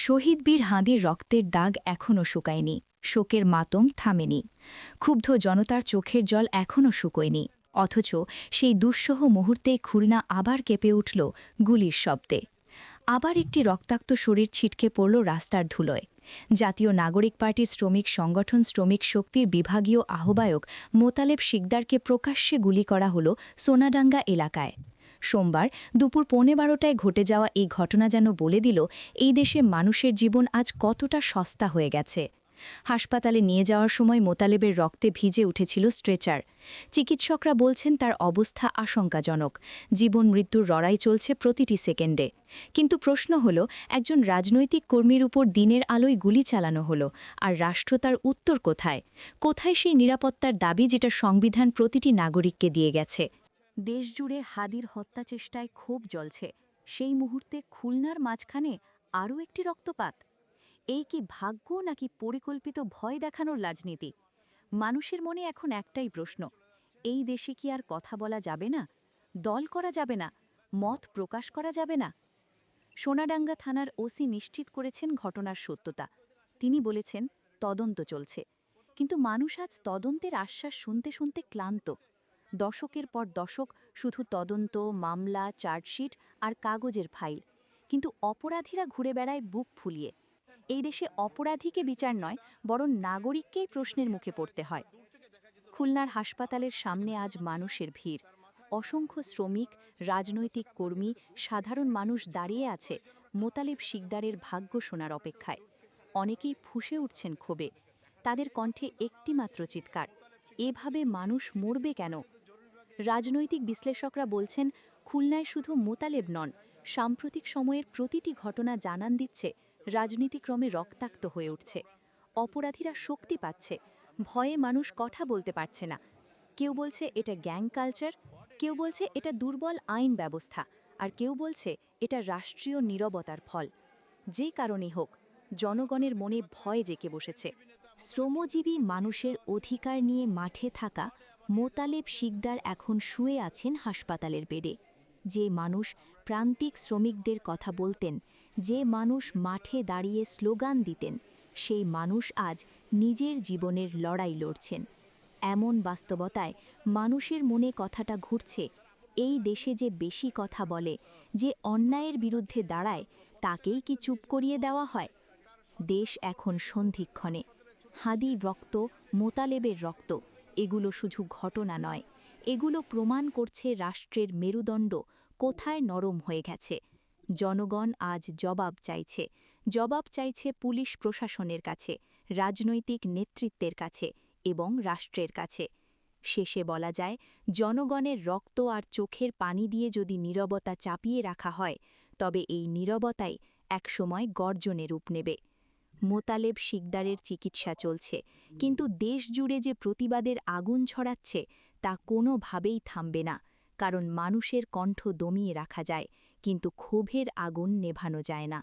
শহীদ বীর হাঁদির রক্তের দাগ এখনও শুকায়নি, শোকের মাতম থামেনি, ক্ষুব্ধ জনতার চোখের জল এখনও শুকোয়নি, অথচ সেই দুঃসহ মুহূর্তেই খুলনা আবার কেঁপে উঠল গুলির শব্দে। আবার একটি রক্তাক্ত শরীর ছিটকে পড়ল রাস্তার ধুলোয়। জাতীয় নাগরিক পার্টির শ্রমিক সংগঠন শ্রমিক শক্তির বিভাগীয় আহ্বায়ক মোতালেব শিকদারকে প্রকাশ্যে গুলি করা হল সোনাডাঙ্গা এলাকায়। সোমবার দুপুর পৌনে বারোটায় ঘটে যাওয়া এই ঘটনা যেন বলে দিল, এই দেশে মানুষের জীবন আজ কতটা সস্তা হয়ে গেছে। হাসপাতালে নিয়ে যাওয়ার সময় মোতালেবের রক্তে ভিজে উঠেছিল স্ট্রেচার। চিকিৎসকরা বলছেন তার অবস্থা আশঙ্কাজনক। জীবন মৃত্যুর লড়াই চলছে প্রতিটি সেকেন্ডে। কিন্তু প্রশ্ন হল, একজন রাজনৈতিক কর্মীর উপর দিনের আলোয় গুলি চালানো হলো, আর রাষ্ট্র তার উত্তর কোথায়? কোথায় সেই নিরাপত্তার দাবি যেটা সংবিধান প্রতিটি নাগরিককে দিয়ে গেছে? দেশজুড়ে হাদির হত্যা চেষ্টায় ক্ষোভ জ্বলছে। সেই মুহূর্তে খুলনার মাঝখানে আরও একটি রক্তপাত। এই কি ভাগ্য নাকি পরিকল্পিত ভয় দেখানোর রাজনীতি? মানুষের মনে এখন একটাই প্রশ্ন, এই দেশে কি আর কথা বলা যাবে না? দল করা যাবে না? মত প্রকাশ করা যাবে না? সোনাডাঙ্গা থানার ওসি নিশ্চিত করেছেন ঘটনার সত্যতা। তিনি বলেছেন, তদন্ত চলছে। কিন্তু মানুষ আজ তদন্তের আশ্বাস শুনতে শুনতে ক্লান্ত। দশকের পর দশক শুধু তদন্ত, মামলা, চার্জশিট আর কাগজের ফাইল। কিন্তু অপরাধীরা ঘুরে বেড়ায় বুক ফুলিয়ে। এই দেশে অপরাধীকে বিচার নয়, বরং নাগরিককেই প্রশ্নের মুখে পড়তে হয়। খুলনার হাসপাতালের সামনে আজ মানুষের ভিড়। অসংখ্য শ্রমিক, রাজনৈতিক কর্মী, সাধারণ মানুষ দাঁড়িয়ে আছে মোতালিব শিকদারের ভাগ্য শোনার অপেক্ষায়। অনেকেই ফুসে উঠছেন ক্ষোভে। তাদের কণ্ঠে একটি মাত্র চিৎকার, এভাবে মানুষ মরবে কেন? রাজনৈতিক বিশ্লেষকরা বলছেন, খুলনায় শুধু মোতালেব নন, সাম্প্রতিক সময়ের প্রতিটি ঘটনা জানান দিচ্ছে, রাজনীতিক্রমে রক্তাক্ত হয়ে উঠছে। অপরাধীরা শক্তি পাচ্ছে, ভয়ে মানুষ কথা বলতে পারছে না। কেউ বলছে এটা গ্যাং কালচার, কেউ বলছে এটা দুর্বল আইন ব্যবস্থা, আর কেউ বলছে এটা রাষ্ট্রীয় নীরবতার ফল। যে কারণেই হোক, জনগণের মনে ভয় জেকে বসেছে। শ্রমজীবী মানুষের অধিকার নিয়ে মাঠে থাকা মোতালেব শিকদার এখন শুয়ে আছেন হাসপাতালের বেডে। যে মানুষ প্রান্তিক শ্রমিকদের কথা বলতেন, যে মানুষ মাঠে দাঁড়িয়ে স্লোগান দিতেন, সেই মানুষ আজ নিজের জীবনের লড়াই লড়ছেন। এমন বাস্তবতায় মানুষের মনে কথাটা ঘুরছে, এই দেশে যে বেশি কথা বলে, যে অন্যায়ের বিরুদ্ধে দাঁড়ায়, তাকেই কি চুপ করিয়ে দেওয়া হয়? দেশ এখন সন্ধিক্ষণে। হাদি রক্ত, মোতালেবের রক্ত। এগুলো শুধু ঘটনা নয়, এগুলো প্রমাণ করছে রাষ্ট্রের মেরুদণ্ড কোথায় নরম হয়ে গেছে। জনগণ আজ জবাব চাইছে জবাব চাইছে পুলিশ প্রশাসনের কাছে, রাজনৈতিক নেতৃত্বের কাছে এবং রাষ্ট্রের কাছে। শেষে বলা যায়, জনগণের রক্ত আর চোখের পানি দিয়ে যদি নীরবতা চাপিয়ে রাখা হয়, তবে এই নীরবতাই একসময় গর্জনে রূপ নেবে। মোতালেব শিকদারের চিকিৎসা চলছে। কিন্তু দেশ জুড়ে যে প্রতিবাদের আগুন ছড়াচ্ছে, তা কোনোভাবেই থামবে না। কারণ মানুষের কণ্ঠ দমিয়ে রাখা যায়, কিন্তু ক্ষোভের আগুন নেভানো যায় না।